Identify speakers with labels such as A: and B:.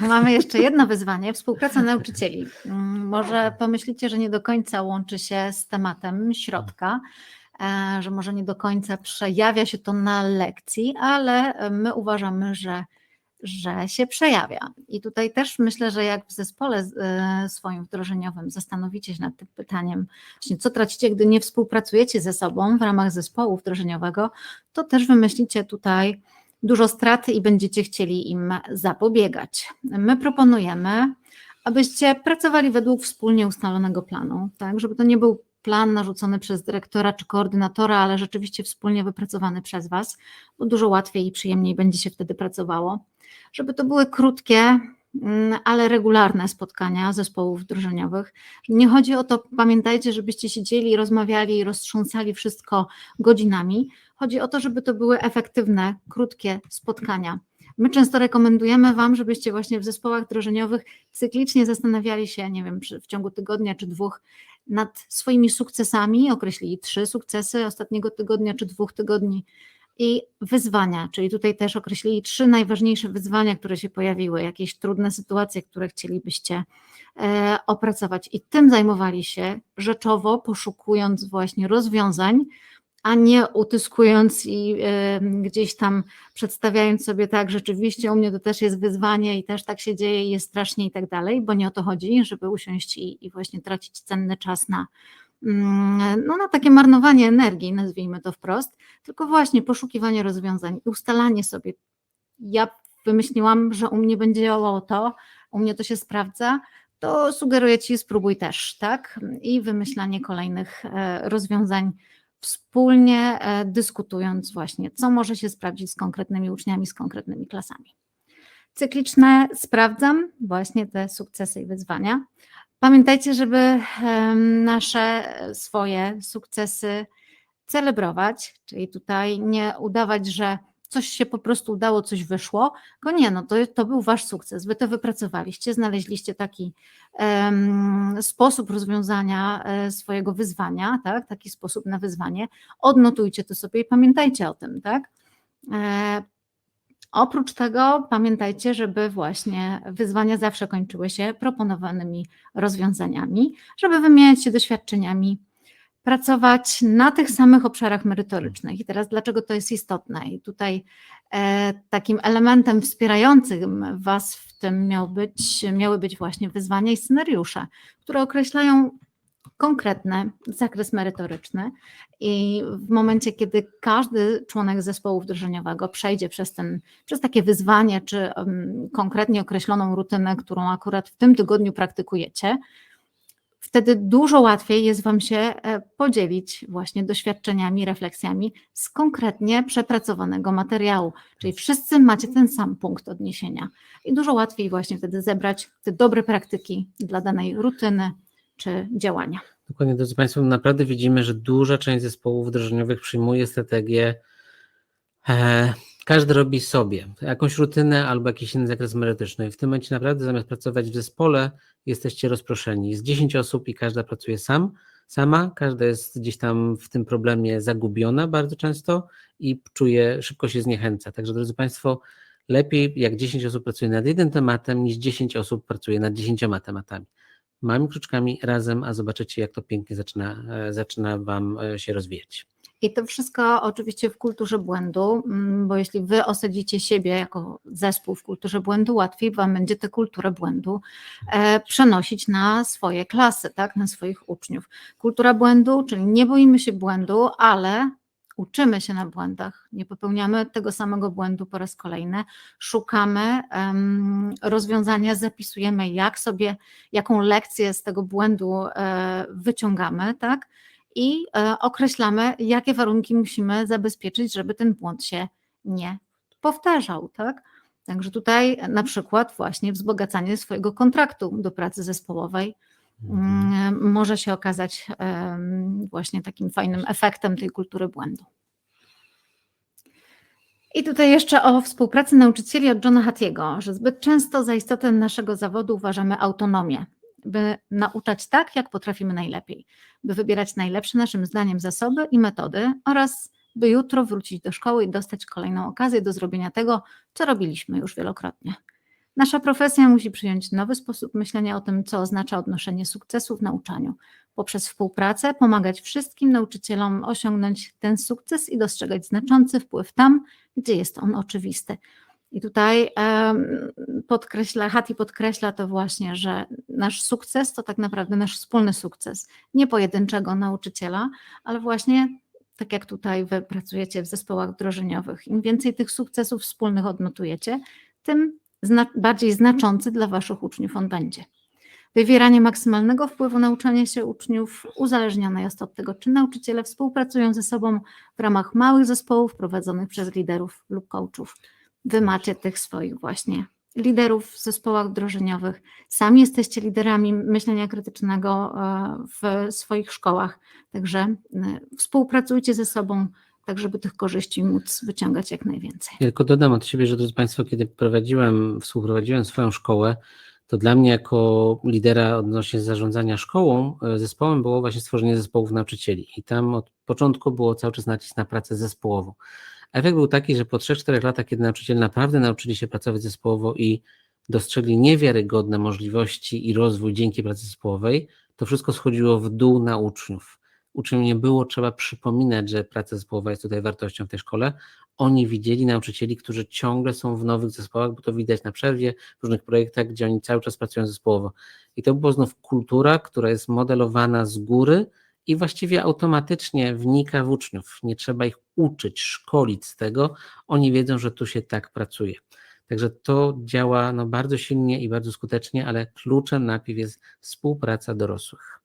A: mamy jeszcze jedno wyzwanie, współpraca nauczycieli. Mm, Może pomyślicie, że nie do końca łączy się z tematem środka, e, że może nie do końca przejawia się to na lekcji, ale my uważamy, że, że się przejawia. I tutaj też myślę, że jak w zespole e, swoim wdrożeniowym zastanowicie się nad tym pytaniem, właśnie co tracicie, gdy nie współpracujecie ze sobą w ramach zespołu wdrożeniowego, to też wymyślicie tutaj dużo straty i będziecie chcieli im zapobiegać. My proponujemy, abyście pracowali według wspólnie ustalonego planu, tak, żeby to nie był plan narzucony przez dyrektora czy koordynatora, ale rzeczywiście wspólnie wypracowany przez Was, bo dużo łatwiej i przyjemniej będzie się wtedy pracowało. Żeby to były krótkie, ale regularne spotkania zespołów wdrożeniowych. Nie chodzi o to, pamiętajcie, żebyście siedzieli, rozmawiali i roztrząsali wszystko godzinami. Chodzi o to, żeby to były efektywne, krótkie spotkania. My często rekomendujemy Wam, żebyście właśnie w zespołach wdrożeniowych cyklicznie zastanawiali się, nie wiem, w ciągu tygodnia czy dwóch, nad swoimi sukcesami, określili trzy sukcesy ostatniego tygodnia czy dwóch tygodni i wyzwania, czyli tutaj też określili trzy najważniejsze wyzwania, które się pojawiły, jakieś trudne sytuacje, które chcielibyście e, opracować. I tym zajmowali się rzeczowo, poszukując właśnie rozwiązań, a nie utyskując i e, gdzieś tam przedstawiając sobie tak, rzeczywiście u mnie to też jest wyzwanie i też tak się dzieje i jest strasznie i tak dalej, bo nie o to chodzi, żeby usiąść i, i właśnie tracić cenny czas na, no, na takie marnowanie energii, nazwijmy to wprost, tylko właśnie poszukiwanie rozwiązań i ustalanie sobie. Ja wymyśliłam, że u mnie będzie działało to, u mnie to się sprawdza, to sugeruję Ci, spróbuj też, tak? I wymyślanie kolejnych e, rozwiązań wspólnie e, dyskutując właśnie, co może się sprawdzić z konkretnymi uczniami, z konkretnymi klasami. Cykliczne sprawdzam właśnie te sukcesy i wyzwania. Pamiętajcie, żeby nasze e, swoje sukcesy celebrować, czyli tutaj nie udawać, że coś się po prostu udało, coś wyszło, tylko nie, no to, to był wasz sukces, wy to wypracowaliście, znaleźliście taki em, sposób rozwiązania e, swojego wyzwania, tak, taki sposób na wyzwanie, odnotujcie to sobie i pamiętajcie o tym, tak. E, Oprócz tego pamiętajcie, żeby właśnie wyzwania zawsze kończyły się proponowanymi rozwiązaniami, żeby wymieniać się doświadczeniami, pracować na tych samych obszarach merytorycznych. I teraz dlaczego to jest istotne? I tutaj e, takim elementem wspierającym Was w tym miał być, miały być właśnie wyzwania i scenariusze, które określają konkretny zakres merytoryczny i w momencie, kiedy każdy członek zespołu wdrożeniowego przejdzie przez, ten, przez takie wyzwanie, czy um, konkretnie określoną rutynę, którą akurat w tym tygodniu praktykujecie, wtedy dużo łatwiej jest Wam się e, podzielić właśnie doświadczeniami, refleksjami z konkretnie przepracowanego materiału. Czyli wszyscy macie ten sam punkt odniesienia i dużo łatwiej właśnie wtedy zebrać te dobre praktyki dla danej rutyny czy działania.
B: Dokładnie, drodzy Państwo, naprawdę widzimy, że duża część zespołów wdrożeniowych przyjmuje strategię, e, każdy robi sobie jakąś rutynę albo jakiś inny zakres merytoryczny. W tym momencie naprawdę zamiast pracować w zespole, jesteście rozproszeni. Jest 10 osób i każda pracuje sam, sama, każda jest gdzieś tam w tym problemie zagubiona bardzo często i czuje, szybko się zniechęca. Także drodzy Państwo, lepiej jak 10 osób pracuje nad jednym tematem, niż 10 osób pracuje nad 10 tematami. Małymi kruczkami razem, a zobaczycie, jak to pięknie zaczyna, e, zaczyna Wam e, się rozwijać.
A: I to wszystko oczywiście w kulturze błędu, mm, bo jeśli wy osadzicie siebie jako zespół w kulturze błędu, łatwiej wam będzie tę kulturę błędu e, przenosić na swoje klasy, tak, na swoich uczniów. Kultura błędu, czyli nie boimy się błędu, ale uczymy się na błędach, nie popełniamy tego samego błędu po raz kolejny, szukamy um, rozwiązania, zapisujemy, jak sobie, jaką lekcję z tego błędu e, wyciągamy, tak, i e, określamy, jakie warunki musimy zabezpieczyć, żeby ten błąd się nie powtarzał, tak? Także tutaj na przykład właśnie wzbogacanie swojego kontraktu do pracy zespołowej może się okazać właśnie takim fajnym efektem tej kultury błędu. I tutaj jeszcze o współpracy nauczycieli od Johna Hattiego, że zbyt często za istotę naszego zawodu uważamy autonomię, by nauczać tak, jak potrafimy najlepiej, by wybierać najlepsze naszym zdaniem zasoby i metody oraz by jutro wrócić do szkoły i dostać kolejną okazję do zrobienia tego, co robiliśmy już wielokrotnie. Nasza profesja musi przyjąć nowy sposób myślenia o tym, co oznacza odnoszenie sukcesu w nauczaniu. Poprzez współpracę pomagać wszystkim nauczycielom osiągnąć ten sukces i dostrzegać znaczący wpływ tam, gdzie jest on oczywisty. I tutaj podkreśla, Hati podkreśla to właśnie, że nasz sukces to tak naprawdę nasz wspólny sukces, nie pojedynczego nauczyciela, ale właśnie tak jak tutaj wy pracujecie w zespołach wdrożeniowych. Im więcej tych sukcesów wspólnych odnotujecie, tym zna bardziej znaczący dla Waszych uczniów on będzie. Wywieranie maksymalnego wpływu na uczenie się uczniów uzależnione jest od tego, czy nauczyciele współpracują ze sobą w ramach małych zespołów prowadzonych przez liderów lub coachów. Wy macie tych swoich właśnie liderów w zespołach wdrożeniowych. Sami jesteście liderami myślenia krytycznego e, w swoich szkołach, także e, współpracujcie ze sobą, tak żeby tych korzyści móc wyciągać jak najwięcej.
B: Ja tylko dodam od siebie, że drodzy Państwo, kiedy prowadziłem, współprowadziłem swoją szkołę, to dla mnie jako lidera odnośnie zarządzania szkołą, e, zespołem było właśnie stworzenie zespołów nauczycieli. I tam od początku było cały czas nacisk na pracę zespołową. Efekt był taki, że po 3-4 latach, kiedy nauczyciele naprawdę nauczyli się pracować zespołowo i dostrzegli niewiarygodne możliwości i rozwój dzięki pracy zespołowej, to wszystko schodziło w dół na uczniów. Uczniom nie było trzeba przypominać, że praca zespołowa jest tutaj wartością w tej szkole. Oni widzieli nauczycieli, którzy ciągle są w nowych zespołach, bo to widać na przerwie, w różnych projektach, gdzie oni cały czas pracują zespołowo. I to była znów kultura, która jest modelowana z góry i właściwie automatycznie wnika w uczniów. Nie trzeba ich uczyć, szkolić z tego. Oni wiedzą, że tu się tak pracuje. Także to działa no, bardzo silnie i bardzo skutecznie, ale kluczem najpierw jest współpraca dorosłych.